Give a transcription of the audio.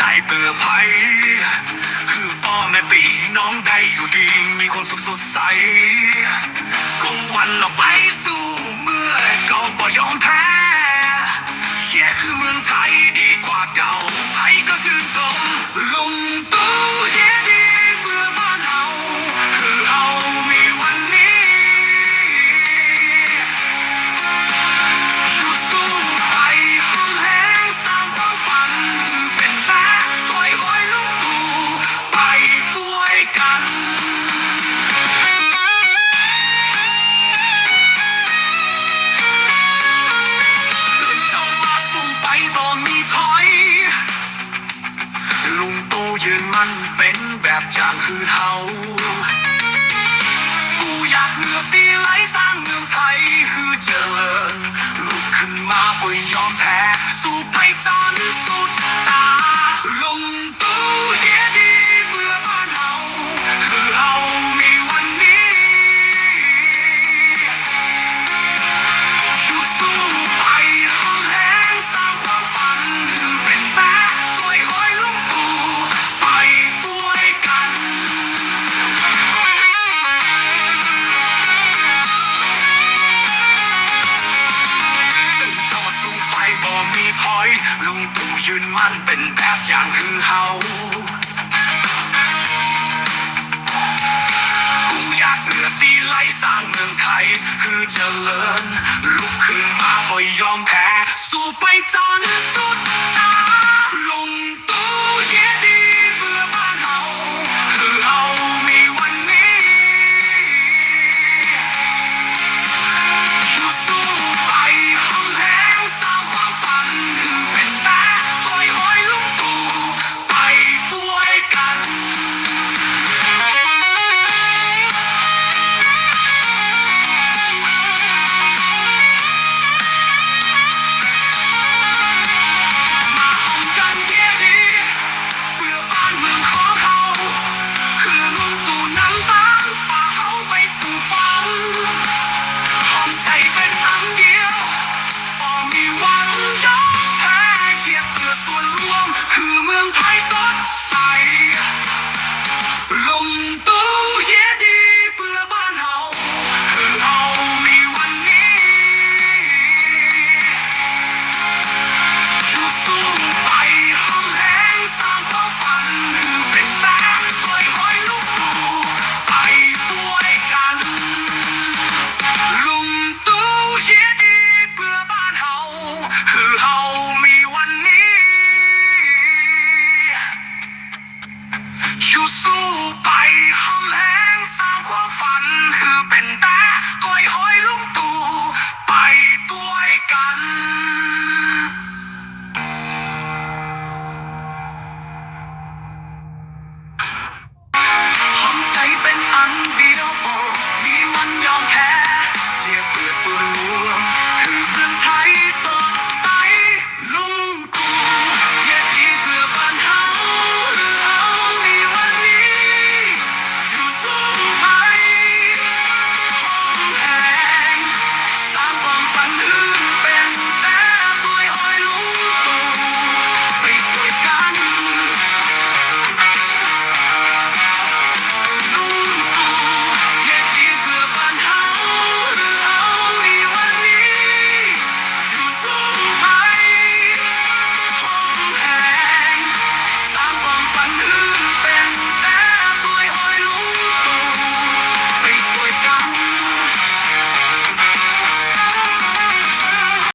จเปื่อภัยคือพ่อแม่ปีน้องได้อยู่ดี มีความสุขสดใสกลางวันเราไป ลุกมาสู้ไปตอนมีถอยลุงโตยืนมันเป็นแบบอย่างคือเฮากูอยากเหลือบตีไหลสร้างเมืองไทยคือเจริญลุกขึ้นมาไม่ยอมแพ้ สู้ไปจนสุด ยืนมั่นเป็นแบบอย่างคือเฮากูอยากเอือตีไล่สร้างเมืองไทย คือเจริญ ลุกขึ้นมาไม่ยอมแพ้ สู้ไปจนสุดต